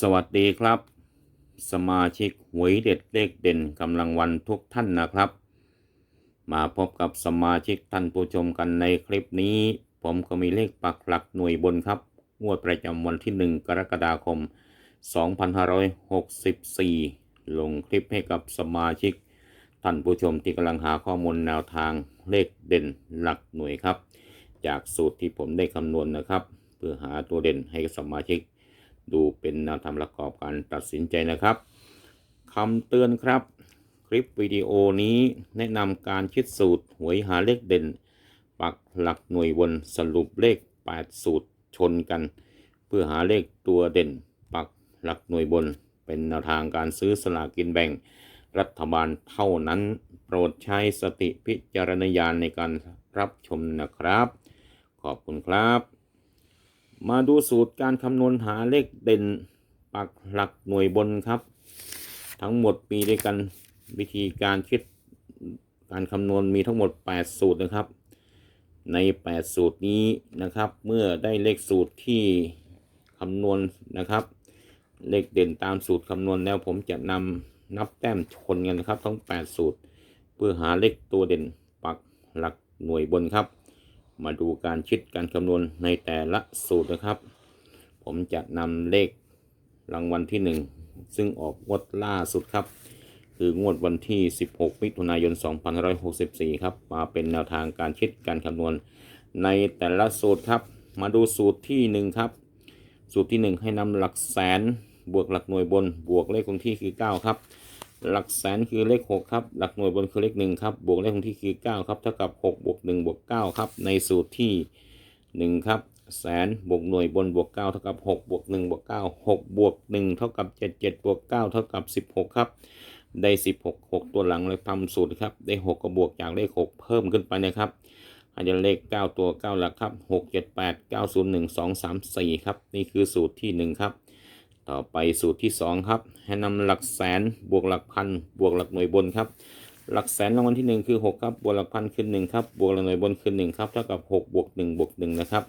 สวัสดีครับ สมาชิกหวยเด็ดเลขเด่นกำลังวันทุกท่านนะครับ มาพบกับสมาชิกท่านผู้ชมกันในคลิปนี้ ผมก็มีเลขปักหลักหน่วยบนครับ งวดประจำวันที่ 1 กรกฎาคม 2564 ลงคลิปให้กับสมาชิกท่านผู้ชมที่กำลังหาข้อมูลแนวทางเลขเด่นหลักหน่วยครับ จากสูตรที่ผมได้คำนวณนะครับ เพื่อหาตัวเด่นให้สมาชิก ดูเป็นแนวทางประกอบการตัดสินใจนะครับคำเตือนครับ คลิปวิดีโอนี้แนะนำการคิดสูตรหวยหาเลขเด่น ปักหลักหน่วยวนสรุปเลข 8 สูตรชนกัน เพื่อหาเลขตัวเด่น ปักหลักหน่วยบน เป็นแนวทางการซื้อสลากกินแบ่ง รัฐบาลเท่านั้น โปรดใช้สติพิจารณญาณในการรับชมนะครับ ขอบคุณครับ มาดูสูตรการคำนวณหาเลขเด่นปักหลักหน่วยบนครับ ทั้งหมดมีด้วยกันวิธีการคิดการคำนวณมีทั้งหมด 8 สูตรนะครับ ใน 8 สูตรนี้นะครับ เมื่อได้เลขสูตรที่คำนวณนะครับ เลขเด่นตามสูตรคำนวณแล้วผมจะนำนับแต้มชนกันนะครับ ทั้ง 8 สูตร เพื่อหาเลขตัวเด่นปักหลักหน่วยบนครับ มาดูการคิดการคำนวณในแต่ละสูตรนะครับ ผมจะนำเลขรางวัลที่ 1 ซึ่งออกงวดล่าสุดครับ คืองวดวันที่ 16 มิถุนายน 2564 ครับ มาเป็นแนวทางการคิดการคำนวณในแต่ละสูตรครับ มาดูสูตรที่ 1 ครับ สูตรที่ 1 ให้นำหลักแสนบวกหลักหน่วยบนบวกเลขคงที่คือ 9 ครับ หลักแสนคือเลข 6 ครับ หลักหน่วยบนคือเลข 1 ครับ บวกเลขคงที่คือ 9 ครับ เท่ากับ 6 บวก 1 บวก 9 ครับ ในสูตรที่ 1 ครับ แสนบวกหน่วยบนบวก 9 เท่ากับ 6 บวก 1 บวก 9 6 บวก 1 เท่ากับ 7 7 บวก 9 เท่ากับ 16 ครับ ได้ 16 6 ตัวหลังเลยทำสูตรครับ ได้ 6 ก็บวกจากเลข 6 เพิ่มขึ้นไปนะครับอาจจะเลข 9 ตัว 9 หลักครับ 6 7 8 9 0 1 2 3 4 ครับ นี่คือสูตรที่ 1 ครับ ต่อไปสูตรที่ 2 ครับ ให้นำหลักแสนบวกหลักพันบวกหลักหน่วยบนครับ หลักแสนรางวัลที่ 1 คือ 6 ครับบวกหลักพันคือ1ครับบวกหลักหน่วยบนคือ1ครับเท่ากับ6บวก1บวก1นะครับ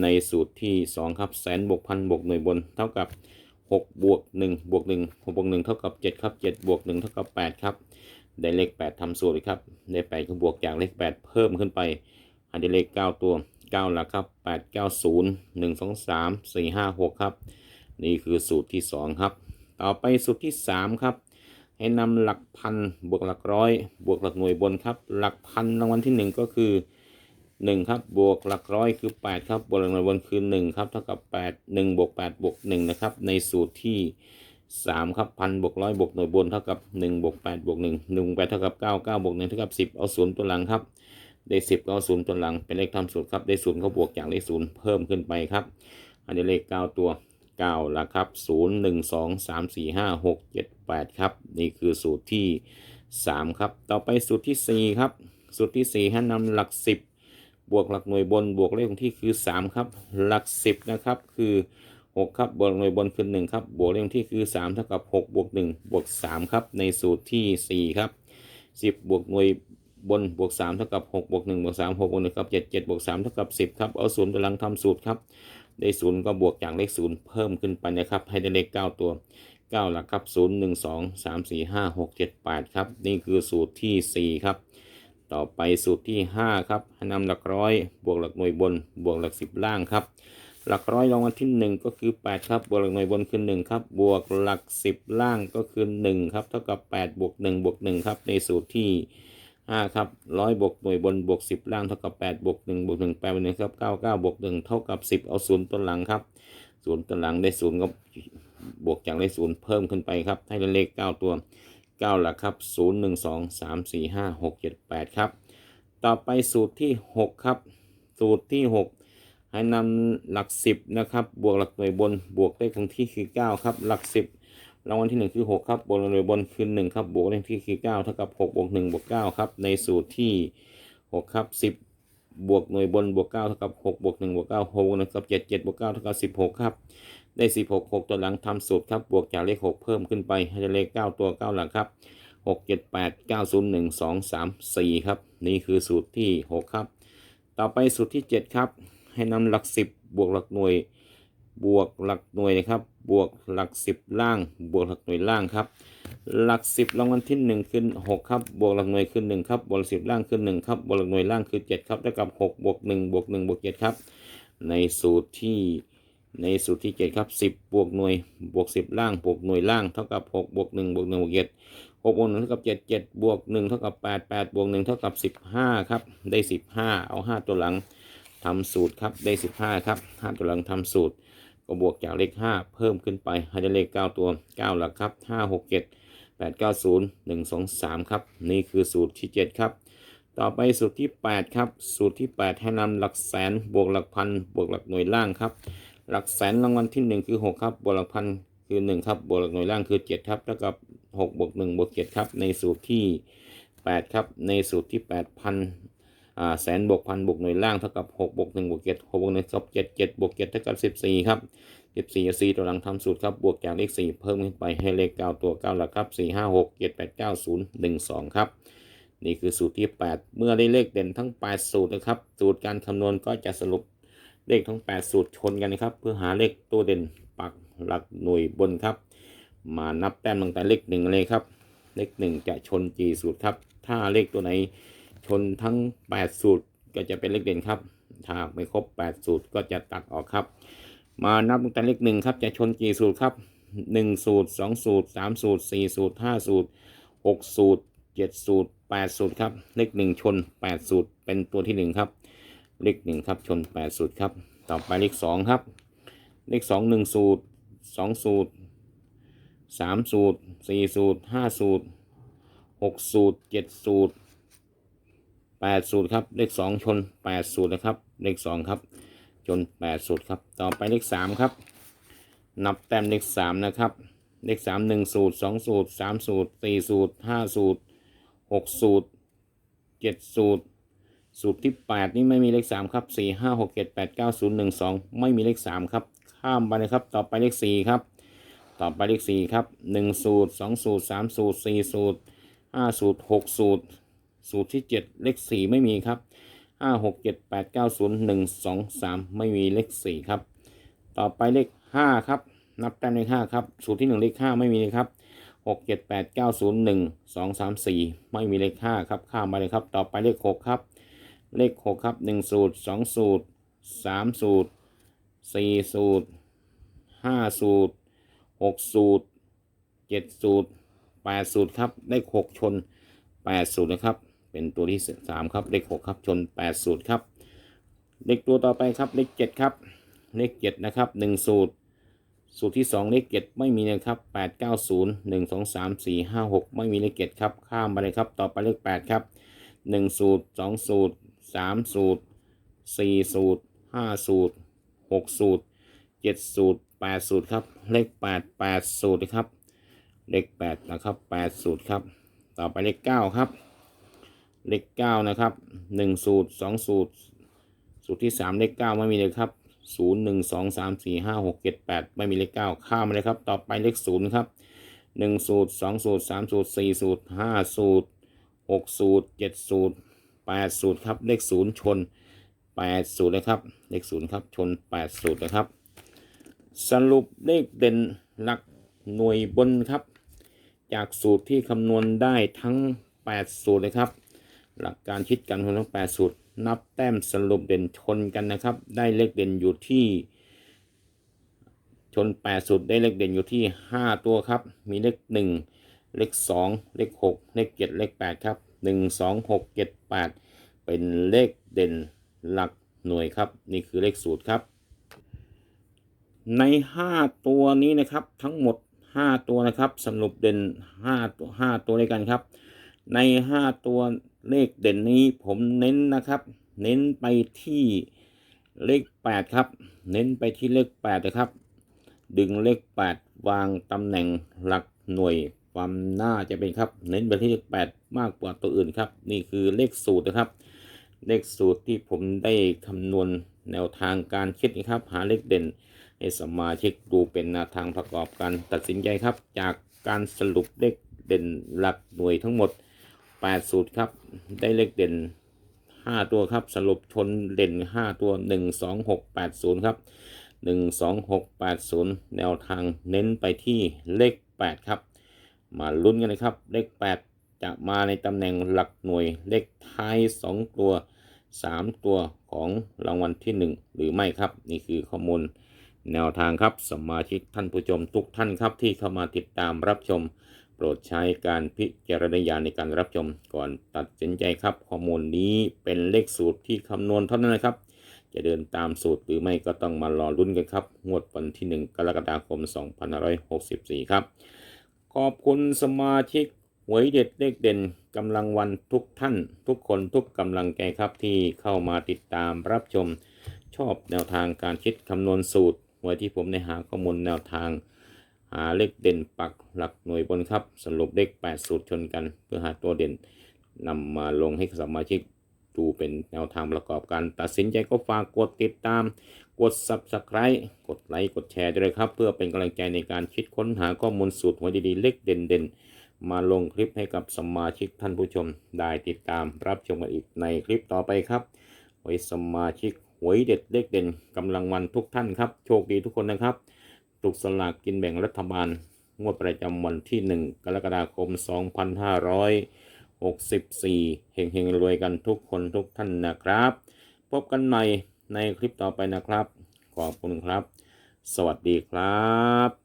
ในสูตรที่ 2 ครับแสนบวกพันบวกหน่วยบน เท่ากับ6บวก1บวก1 6บวก1เท่ากับ 7 ครับ 7 บวก 1 เท่ากับ 8 ครับ ได้เลข 8ทำสูตรครับ ได้8ก็บวกจากเลข 8 เพิ่มขึ้นไปอันได้เลข 9 ตัว 9 หลักครับ 8 9 0 1 2 3 4 5 6 ครับ นี่คือสูตรที่ 2 ครับ ต่อไปสูตรที่ 3 ครับ ให้นำหลักพันบวกหลักร้อย บวกหลักหน่วยบนครับ หลักพันรางวัลที่ 1 ก็คือ 1 ครับ บวกหลักร้อยคือ 8 ครับ บวกหลักหน่วยบนคือ 1 ครับ เท่ากับ 8 1บวก8บวก1นะครับ ในสูตรที่ 3 ครับพันบวกร้อยบวกหน่วยบนเท่ากับ1บวก8บวก1 1บวก8เท่ากับ9 9บวก1เท่ากับ 10 เอาศูนย์ตัวหลังครับ ได้10ก็เอาศูนย์ตัวหลังเป็นเลขทำสูตรครับ ได้ศูนย์ก็บวกจากเลขศูนย์เพิ่มขึ้นไปครับ อันนี้เลข 9 ตัว 9แล้วครับ 0 1 2 3 4 5 6 7 8 ครับ นี่คือสูตรที่ 3 ครับ ต่อไปสูตรทีสี่4 ครับ สูตรที่ 4 ให้นำหลัก 10 บวกหลักหน่วยบนบวกเลขของที่คือ 3 ครับ หลัก 10 นะครับ คือ 6 ครับ บวกหน่วยบนคือ 1 ครับ บวกเลขของที่คือ 3 เท่ากับ 6 บวก 1 บวก 3 ครับ ในสูตรที่ 4 ครับ 10 บวกหน่วยบนบวก3เท่ากับ6บวก1บวก3 6บวก1ครับ7 7บวก3เท่ากับ 10 ครับ เอาศูนย์ตัวหลังทำสูตรครับ ได้ศูนย์ก็บวกจากเลขศูนย์เพิ่มขึ้นไปนะครับ ให้ได้เลข 9 ตัว 9 หลักครับ 0 1 2 3 4 5 6 7 8 ครับ นี่คือสูตรที่ 4 ครับ ต่อไปสูตรที่ 5 ครับให้นำหลักร้อย บวกหลักหน่วยบน บวกหลัก 10 ล่างครับ หลักร้อยรางวัลที่ 1 ก็คือ 8 ครับ บวกหลักหน่วยบนคือ 1 ครับ บวกหลัก 10 ล่างก็คือ 1 ครับ เท่ากับ 8 บวก 1 บวก 1 ครับ ในสูตรที่ 5ครับร้อยบวกหน่วยบนบวก10ล่างเท่ากับ8บวก1บวก1 8บวก1ครับ9 9บวก1เท่ากับ10เอาศูนย์ตัวหลังครับศูนย์ตัวหลังได้ศูนย์ก็บวกจากเลขศูนย์เพิ่มขึ้นไปครับ ให้ได้เลข9ตัว9หลักครับ0 1 2 3 4 5 6 7 8ครับ ต่อไปสูตรที่6ครับ สูตรที่6ให้นำหลัก10นะครับ บวกหลักหน่วยบนบวกเลขคงที่คือ9ครับ หลัก10 รางวัลที่ 1 คือ 6 ครับบวกหลักหน่วยบนคือ1ครับบวกเลขที่คือ9เท่ากับ6บวก1บวก9ครับ ในสูตรที่ 6 ครับ 10 บวกหน่วยบนบวก9เท่ากับ6บวก1บวก9 6บวก1กับ7 7บวก9เท่ากับ16 ครับ ได้ 16 6 ตัวหลังทำสูตรครับ บวกจากเลข 6 เพิ่มขึ้นไปให้เลข 9 ตัว 9 หลังครับ 6 7 8 9 0 1 2 3 4 ครับ นี่คือสูตรที่ 6 ครับ ต่อไปสูตรที่ 7 ครับ ให้นำหลัก 10 บวกหลักหน่วย บวกหลักหน่วยนะครับ บวกหลักสิบล่าง บวกหลักหน่วยล่างครับ หลักสิบรางวัลที่หนึ่งคือหกครับ บวกหลักหน่วยคือหนึ่งครับ บวกหลักสิบล่างคือหนึ่งครับ บวกหลักหน่วยล่างคือเจ็ดครับเท่ากับหกบวกหนึ่งบวกหนึ่งบวกเจ็ดครับ ในสูตรที่ในสูตรที่เจ็ดครับสิบบวกหน่วยบวกสิบล่างบวกหน่วยล่างเท่ากับหกบวกหนึ่งบวกหนึ่งบวกเจ็ดหกบวกหนึ่งเท่ากับเจ็ดเจ็ดบวกหนึ่งเท่ากับแปดแปดบวกหนึ่งเท่ากับสิบห้าครับ ได้สิบห้าเอาห้าตัวหลังทำสูตรครับ ได้สิบห้าครับห้าตัวหลังทำสูตร ก็บวกจากเลขห้าเพิ่มขึ้นไปให้ได้เลขเก้าตัวเก้าหลักครับห้าหกเจ็ดแปดเก้าศูนย์หนึ่งสองสามครับ นี่คือสูตรที่เจ็ดครับ ต่อไปสูตรที่ 8 ครับ สูตรที่ 8 ให้นำหลักแสนบวกหลักพันบวกหลักหน่วยล่างครับ หลักแสนรางวัลที่ 1 คือ 6 ครับ บวกหลักพันคือ 1 ครับ บวกหลักหน่วยล่างคือ 7 ครับเท่ากับ6บวก1บวก7ครับ ในสูตรที่ 8 ครับ ในสูตรที่8พัน แสนบวกพันบวกหน่วยล่างเท่ากับ6บวก1บวก7 6บวก1เท่ากับ7 7บวก7เท่ากับ14ครับ14 4ตัวหลังทำสูตรครับบวกจากเลข 4 เพิ่มขึ้นไปให้เลข 9 ตัว9หลักครับ 4 5 6 7 8 9 0 1 2 ครับ นี่คือสูตรที่ 8 เมื่อได้เลขเด่นทั้ง 8 สูตรนะครับ สูตรการคำนวณก็จะสรุปเลขทั้ง 8 สูตรชนกันนะครับ เพื่อหาเลขตัวเด่นปักหลักหน่วยบนครับ มานับแต้มตั้งแต่เลขหนึ่งเลยครับ เลขหนึ่งจะชนกี่สูตรครับ ถ้าเลขตัวไหน ชนทั้ง 8 สูตรก็จะเป็นเลขเด่นครับ ถ้าไม่ครบ 8 สูตรก็จะตัดออกครับ มานับตั้งแต่เลขหนึ่งครับ จะชนกี่สูตรครับ 1 สูตร 2 สูตร 3 สูตร 4 สูตร 5 สูตร 6 สูตร 7 สูตร 8 สูตรครับ เลข 1 ชน 8 สูตร เป็นตัวที่ 1 ครับ เลข 1 ครับ ชน 8 สูตรครับ ต่อไปเลข 2 ครับ เลข 2 1 สูตร 2 สูตร 3 สูตร 4 สูตร 5 สูตร 6 สูตร 7 สูตร 8สูตรครับเลข2ชน8สูตรนะครับเลข2ครับจน8สูตรครับต่อไปเลข3ครับนับแต้มเลข3นะครับเลข3 1สูตร2สูตร3สูตร4สูตร5สูตร6สูตร7สูตรสูตรที่ 8 นี่ไม่มีเลข3ครับ4 5 6 7 8 9 0 1 2 ไม่มีเลข3ครับข้ามไปเลยครับต่อไปเลข4ครับต่อไปเลข4ครับ1สูตร2สูตร3สูตร4สูตร5สูตร6สูตร สูตรที่ 7 เลข 4 ไม่มีครับห้าหกเจ็ดแปดเก้าศูนย์หนึ่งสองสามไม่มีเลขสี่ครับ ต่อไปเลขห้าครับ นับแต้มเลขห้าครับ สูตรที่หนึ่งเลขห้าไม่มีเลยครับหกเจ็ดแปดเก้าศูนย์หนึ่งสองสามสี่ไม่มีเลขห้าครับ ข้ามมาเลยครับ ต่อไปเลขหกครับ เลขหกครับหนึ่งสูตรสองสูตรสามสูตรสี่สูตรห้าสูตรหกสูตรเจ็ดสูตรแปดสูตรครับเลขหกชนแปดสูตรนะครับ เป็นตัวที่สามครับเลขหกครับชนแปดสูตรครับเลขตัวต่อไปครับเลขเจ็ดครับเลขเจ็ดนะครับหนึ่งสูตร สูตรที่สองเลขเจ็ดไม่มีนะครับแปดเก้าศูนย์หนึ่งสองสามสี่ห้าหกไม่มีเลขเจ็ดครับข้ามไปเลยครับต่อไปเลขแปดครับหนึ่งสูตรสองสูตรสามสูตรสี่สูตรห้าสูตรหกสูตรเจ็ดสูตรแปดสูตรครับเลขแปดแปดสูตรนะครับเลขแปดนะครับแปดสูตรครับต่อไปเลขเก้าครับ เลขเก้านะครับหนึ่งสูตรสองสูตร สูตรที่สามเลขเก้าไม่มีเลยครับศูนย์หนึ่งสองสามสี่ห้าหกเจ็ดแปดไม่มีเลขเก้าข้ามเลยครับ ต่อไปเลขศูนย์ครับหนึ่งสูตรสองสูตรสามสูตรสี่สูตรห้าสูตรหกสูตรเจ็ดสูตรแปดสูตรครับ เลขศูนย์ชนแปดสูตรเลยครับ เลขศูนย์ครับ ชนแปดสูตรนะครับ สรุปเลขเด่นหลักหน่วยบนครับ จากสูตรที่คำนวณได้ทั้ง 8 สูตรเลยครับ หลักการคิดการคำนวณทั้ง8สูตร นับแต้มสรุปเด่นชนกันนะครับ ได้เลขเด่นอยู่ที่ ชน8สูตรได้เลขเด่นอยู่ที่5ตัวครับ มีเลข1เลข2เลข6เลข7เลข8ครับ1 2 6 7 8เป็นเลขเด่นหลักหน่วยครับ นี่คือเลขสูตรครับ ใน 5 ตัวนี้นะครับทั้งหมด 5 ตัวนะครับสรุปเด่น5ตัว5ตัวด้วยกันครับ ใน 5 ตัว เลขเด่นนี้ผมเน้นนะครับ เน้นไปที่เลข 8 ครับ เน้นไปที่เลข8นะครับ ดึงเลข 8 วางตำแหน่งหลักหน่วยความน่าจะเป็นครับ เน้นไปที่เลข 8 มากกว่าตัวอื่นครับ นี่คือเลขสูตรนะครับ เลขสูตรที่ผมได้คำนวณแนวทางการคิดนะครับ หาเลขเด่นให้สมาชิกดูเป็นแนวทางประกอบการตัดสินใจครับ จากการสรุปเลขเด่นหลักหน่วยทั้งหมด 8 สูตรครับ ได้เลขเด่น 5 ตัวครับ สรุปชนเด่น 5 ตัว 1 2 6 8 0 ครับหนึ่งสองหกแนวทางเน้นไปที่เลขแปดครับ มาลุ้นกันนะครับ เลขแปดจะมาในตำแหน่งหลักหน่วยเลขท้ายสองตัวสามตัวของรางวัลที่หนึ่งหรือไม่ครับ นี่คือข้อมูลแนวทางครับ สมาชิกท่านผู้ชมทุกท่านครับที่เข้ามาติดตามรับชม โปรดใช้การพิจารณญาณในการรับชมก่อนตัดสินใจครับ ข้อมูลนี้เป็นเลขสูตรที่คำนวณเท่านั้นนะครับ จะเดินตามสูตรหรือไม่ก็ต้องมารอลุ้นกันครับงวดวันที่ 1 กรกฎาคม 2564 ครับ ขอบคุณสมาชิกหวยเด็ดเลขเด่นกำลังวันทุกท่าน ทุกคนทุกกำลังใจครับที่เข้ามาติดตามรับชม ชอบแนวทางการคิดคำนวณสูตรหวยที่ผมได้หาข้อมูลแนวทาง หาเลขเด่นปักหลักหน่วยบนครับ สรุปเลข8สูตรชนกัน เพื่อหาตัวเด่นนำมาลงให้สมาชิกดูเป็นแนวทางประกอบการตัดสินใจก็ฝากกดติดตาม กด subscribe กดไลค์กดแชร์ด้วยครับ เพื่อเป็นกำลังใจในการคิดค้นหาข้อมูลสูตรหวยดีๆเลขเด่นๆ มาลงคลิปให้กับสมาชิกท่านผู้ชม ได้ติดตามรับชมกันอีกในคลิปต่อไปครับไว้สมาชิกหวยเด็ดเลขเด่นกำลังวันทุกท่านครับ โชคดีทุกคนนะครับ ถูกสลากกินแบ่งรัฐบาล งวดประจำวันที่ 1 กรกฎาคม 2564 เฮงๆ รวยกันทุกคนทุกท่านนะครับ พบกันใหม่ในคลิปต่อไปนะครับ ขอบคุณครับ สวัสดีครับ